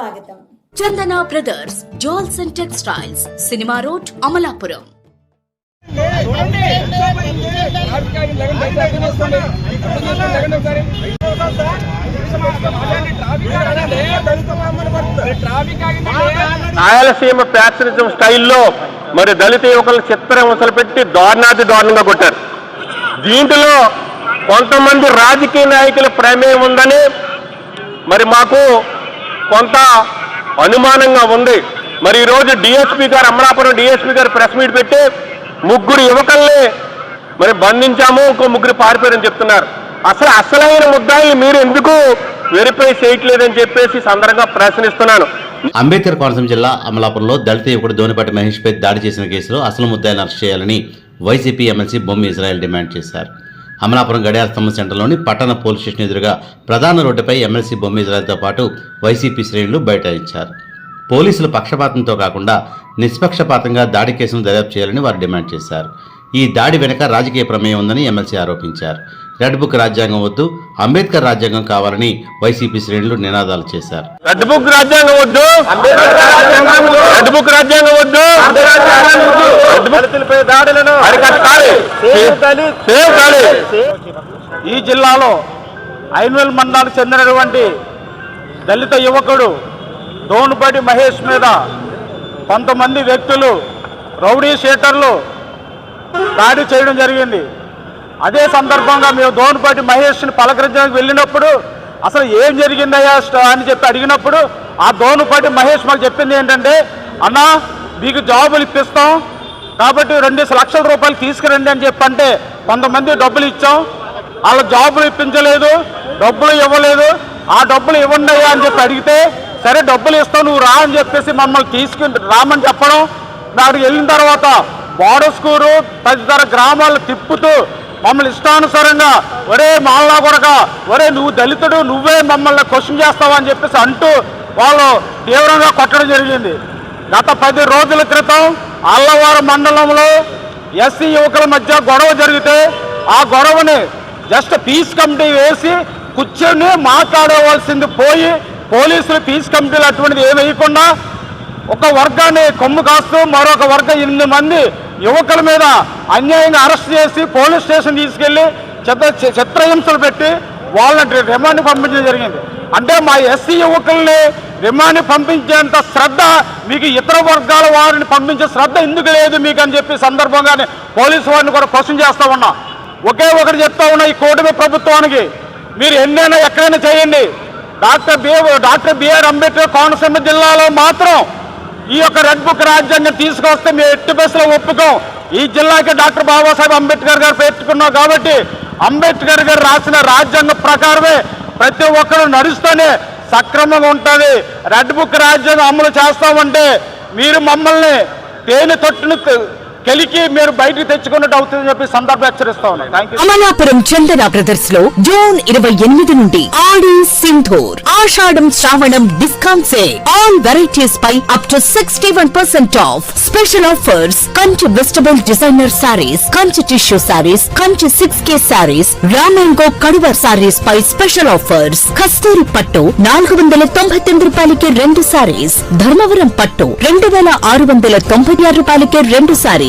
స్వాగతం. Chandana brothers jewels and textiles cinema road Amalapuram. Rayalaseema ప్యాచరిజం స్టైల్లో మరి దళిత యువకులను చిత్రహింసలు పెట్టి దారుణాది దారుణంగా కొట్టారు. దీంట్లో కొంతమంది రాజకీయ నాయకుల ప్రమేయం ఉందని మరి మాకు కొంత అనుమానంగా ఉంది. మరి ఈరోజు డిఎస్పీ గారు అమలాపురం డిఎస్పీ గారు ప్రెస్ మీట్ పెట్టి ముగ్గురు యువకుల్ని మరి బంధించాము ఇంకో ముగ్గురు పారిపోయారని చెప్తున్నారు. అసలు అసలైన ముద్దాయిని మీరు ఎందుకు వెరిఫై చేయట్లేదని చెప్పేసి సందర్భంగా ప్రశ్నిస్తున్నాను. అంబేద్కర్ కోనసీమ జిల్లా అమలాపురంలో దళిత యువకుడు దోనిపాటి మహేష్పై దాడి చేసిన కేసులో అసలు ముద్దాయిని అరెస్ట్ చేయాలని YCP MLC Bomma Israel demand చేశారు. అమలాపురం గడియార స్తంభ సెంటర్లోని పట్టణ పోలీస్ స్టేషన్ ఎదురుగా ప్రధాన రోడ్డుపై ఎమ్మెల్సీ బొమ్మి ఇజ్రాయెల్తో పాటు వైసీపీ శ్రేణులు బైఠాయించారు. పోలీసులు పక్షపాతంతో కాకుండా నిష్పక్షపాతంగా దాడి కేసును దర్యాప్తు చేయాలని వారు డిమాండ్ చేశారు. ఈ దాడి వెనుక రాజకీయ ప్రమేయం ఉందని ఎమ్మెల్సీ ఆరోపించారు. రెడ్ బుక్ రాజ్యాంగం వద్దు అంబేద్కర్ రాజ్యాంగం కావాలని వైసీపీ శ్రేణులు నినాదాలు చేశారు. రెడ్ బుక్ రాజ్యాంగం వద్దు! రెడ్ బుక్ రాజ్యాంగం వద్దు! దళితులపై దాడులను అరికట్టాలి. ఈ జిల్లాలో ఐన్వెల్ మండలానికి చెందినటువంటి దళిత యువకుడు దోనుపాటి మహేష్ మీద కొంతమంది వ్యక్తులు రౌడీ షీటర్లు దాడి చేయడం జరిగింది. అదే సందర్భంగా మేము దోనుపాటి మహేష్ని పలకరించడానికి వెళ్ళినప్పుడు అసలు ఏం జరిగిందయ్యా అని చెప్పి అడిగినప్పుడు ఆ దోనుపాటి మహేష్ మాకు చెప్పింది ఏంటంటే అన్నా మీకు జాబులు ఇప్పిస్తాం కాబట్టి రెండు లక్షల రూపాయలు తీసుకురండి అని చెప్పి అంటే కొంతమంది డబ్బులు ఇచ్చాం. వాళ్ళ జాబులు ఇప్పించలేదు డబ్బులు ఇవ్వలేదు. ఆ డబ్బులు ఇవ్వండి అని చెప్పి అడిగితే సరే డబ్బులు ఇస్తావు నువ్వు రా అని చెప్పేసి మమ్మల్ని తీసుకుని రామని చెప్పడం. అక్కడికి వెళ్ళిన తర్వాత బోడస్కూరు తదితర గ్రామాలు తిప్పుతూ మమ్మల్ని ఇష్టానుసారంగా ఒరే మాల్లా కొడక ఒరే నువ్వు దళితుడు నువ్వే మమ్మల్ని క్వశ్చన్ చేస్తావు? అని చెప్పేసి అంటూ వాళ్ళు తీవ్రంగా కొట్టడం జరిగింది. గత పది రోజుల క్రితం అల్లవారు మండలంలో ఎస్సీ యువకుల మధ్య గొడవ జరిగితే ఆ గొడవని జస్ట్ పీస్ కమిటీ వేసి కూర్చొని మాట్లాడవలసింది పోయి పోలీసులు పీస్ కమిటీలు అటువంటిది ఏమి వేయకుండా ఒక వర్గాన్ని కొమ్ము కాస్తూ మరొక వర్గం ఎనిమిది మంది యువకుల మీద అన్యాయంగా అరెస్ట్ చేసి పోలీస్ స్టేషన్ తీసుకెళ్ళి చిత్ర చిత్రహింసలు పెట్టి వాళ్ళని రిమాండ్ పంపించడం జరిగింది. అంటే మా ఎస్సీ యువకుల్ని రిమాండ్ పంపించేంత శ్రద్ధ మీకు ఇతర వర్గాల వారిని పంపించే శ్రద్ధ ఎందుకు లేదు మీకు అని చెప్పి సందర్భంగానే పోలీసు వారిని కూడా క్వశ్చన్ చేస్తూ ఉన్నా. ఒకే ఒకటి చెప్తా ఉన్నా ఈ కూటమి ప్రభుత్వానికి. మీరు ఎన్నైనా ఎక్కడైనా చేయండి. Doctor B doctor BR Ambedkar Konaseema జిల్లాలో మాత్రం ఈ యొక్క రెడ్ బుక్ రాజ్యాంగం తీసుకొస్తే మేము ఎట్టి బస్సులో ఒప్పుకోం. ఈ జిల్లాకి డాక్టర్ బాబాసాహెబ్ అంబేద్కర్ గారు పెట్టుకున్నాం కాబట్టి అంబేద్కర్ గారు రాసిన రాజ్యాంగం ప్రకారమే ప్రతి ఒక్కరు నడుస్తూనే సక్రమంగా ఉంటుంది. రెడ్ బుక్ రాజ్యాంగం అమలు చేస్తామంటే మీరు మమ్మల్ని తేనె తొట్టును కెలికి మీరు బయటకు తెచ్చుకున్నట్టు అవుతుందని చెప్పి సందర్భ హెచ్చరిస్తా ఉన్నాను అమలాపురం చందన బ్రదర్స్లో జూన్ ఇరవై ఎనిమిది నుండి Aadi Sindhoor. Ashadham Sravanam discount sale. All varieties pi up to sixty one percent off special offers Kanchi vegetable designer saris Kanchi tissue saris Kanchi six K saris రామాంగో కడువర్ సారీస్ పై స్పెషల్ ఆఫర్స్ కస్తూరి పట్టు నాలుగు వందల తొంభై తొమ్మిది రూపాయలకి రెండు సారీస్ ధర్మవరం పట్టు రెండు వేల ఆరు వందల తొంభై ఆరు రూపాయలకి రెండు సారీస్